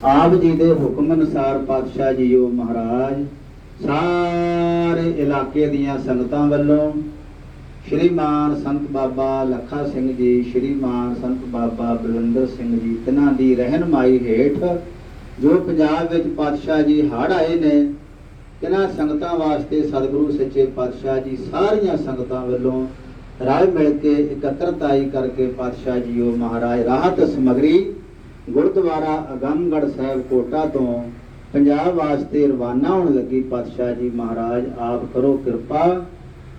ਆਪ ਜੀ ਦੇ ਹੁਕਮ ਅਨੁਸਾਰ ਪਾਤਸ਼ਾਹ ਜੀਓ ਮਹਾਰਾਜ, ਸਾਰੇ ਇਲਾਕੇ ਦੀਆਂ ਸੰਗਤਾਂ ਵੱਲੋਂ ਸ਼੍ਰੀਮਾਨ ਸੰਤ ਬਾਬਾ ਲੱਖਾ ਸਿੰਘ ਜੀ, ਸ਼੍ਰੀਮਾਨ ਸੰਤ ਬਾਬਾ ਬਲਵਿੰਦਰ ਸਿੰਘ ਜੀ, ਤਿਨਾਂ ਦੀ ਰਹਿਨਮਾਈ ਹੇਠ ਜੋ ਪੰਜਾਬ ਵਿੱਚ ਪਾਤਸ਼ਾਹ ਜੀ ਹੜ੍ਹ ਆਏ ਨੇ, ਤਿਨਾਂ ਸੰਗਤਾਂ ਵਾਸਤੇ ਸਤਿਗੁਰੂ ਸੱਚੇ ਪਾਤਸ਼ਾਹ ਜੀ ਸਾਰੀਆਂ ਸੰਗਤਾਂ ਵੱਲੋਂ ਰਲ ਮਿਲ ਕੇ ਇਕੱਤਰਤਾਈ ਕਰਕੇ ਪਾਤਸ਼ਾਹ ਜੀਓ ਮਹਾਰਾਜ ਰਾਹਤ ਸਮਗਰੀ ਗੁਰਦੁਆਰਾ ਅਗੰਮਗੜ ਸਾਹਿਬ ਕੋਟਾ ਤੋਂ ਪੰਜਾਬ ਵਾਸਤੇ ਰਵਾਨਾ ਹੋਣ ਲੱਗੀ ਪਾਤਸ਼ਾਹ ਜੀ ਮਹਾਰਾਜ, ਆਪ ਕਰੋ ਕਿਰਪਾ,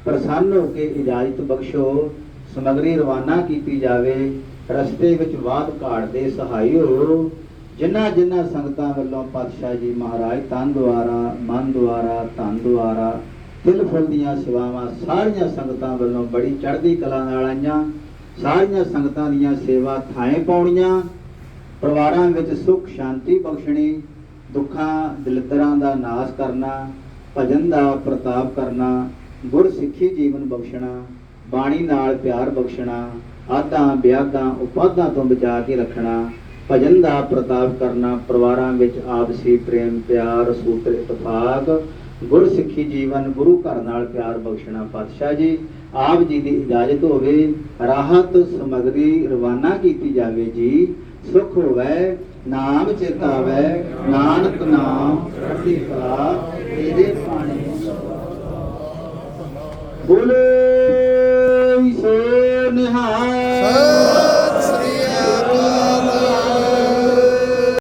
ਪ੍ਰਸੰਨ ਹੋ ਕੇ ਇਜਾਜ਼ਤ ਬਖਸ਼ੋ, ਸਮਗਰੀ ਰਵਾਨਾ ਕੀਤੀ ਜਾਵੇ, ਰਸਤੇ ਵਿੱਚ ਬਾਦ ਘਾਟ ਦੇ ਸਹਾਈ ਹੋ, ਜਿਨ੍ਹਾਂ ਜਿਨ੍ਹਾਂ ਸੰਗਤਾਂ ਵੱਲੋਂ ਪਾਤਸ਼ਾਹ ਜੀ ਮਹਾਰਾਜ ਤਨ ਦੁਆਰਾ, ਮਨ ਦੁਆਰਾ, ਧਨ ਦੁਆਰਾ ਤਿਲ ਫੁੱਲ ਦੀਆਂ ਸੇਵਾਵਾਂ ਸਾਰੀਆਂ ਸੰਗਤਾਂ ਵੱਲੋਂ ਬੜੀ ਚੜ੍ਹਦੀ ਕਲਾ ਨਾਲ ਆਈਆਂ, ਸਾਰੀਆਂ ਸੰਗਤਾਂ ਦੀਆਂ ਸੇਵਾ ਥਾਂ ਪਾਉਣੀਆਂ ਪਰਿਵਾਰਾਂ ਵਿੱਚ ਸੁੱਖ, ਸ਼ਾਂਤੀ ਬਖਸ਼ਣੀ, ਦੁੱਖਾਂ ਦਲਿੱਦਰਾਂ ਦਾ ਨਾਸ਼ ਕਰਨਾ, ਭਜਨ ਦਾ ਪ੍ਰਤਾਪ ਕਰਨਾ ਗੁਰ ਸਿੱਖੀ ਜੀਵਨ ਬਖਸ਼ਣਾ, ਬਾਣੀ ਨਾਲ ਪਿਆਰ ਬਖਸ਼ਣਾ, ਆਦਾਂ, ਵਿਆਦਾਂ, ਉਪਾਦਾਂ ਤੋਂ ਬਚਾ ਕੇ ਰੱਖਣਾ, ਭਜਨ ਦਾ ਪ੍ਰਤਾਪ ਕਰਨਾ, ਪਰਿਵਾਰਾਂ ਵਿੱਚ ਆਪਸੀ ਪ੍ਰੇਮ, ਪਿਆਰ, ਸੂਤਰ ਇਤਫਾਕ ਗੁਰ ਜੀਵਨ, ਗੁਰੂ ਘਰ ਨਾਲ ਪਿਆਰ ਬਖਸ਼ਣਾ ਪਾਤਸ਼ਾਹ ਜੀ, ਆਪ ਜੀ ਦੀ ਇਜਾਜ਼ਤ ਹੋਵੇ, ਰਾਹਤ ਸਮਗਰੀ ਰਵਾਨਾ ਕੀਤੀ ਜਾਵੇ ਜੀ। ਸੁਖ ਹੋਵੇ, ਨਾਮ ਚੇਤਾਵੇ, ਨਾਨਕ ਨਾਮ ਚੜ੍ਹਦੀ ਕਲਾ ਤੇਰੇ ਪਾਣੀ। ਬੋਲੇ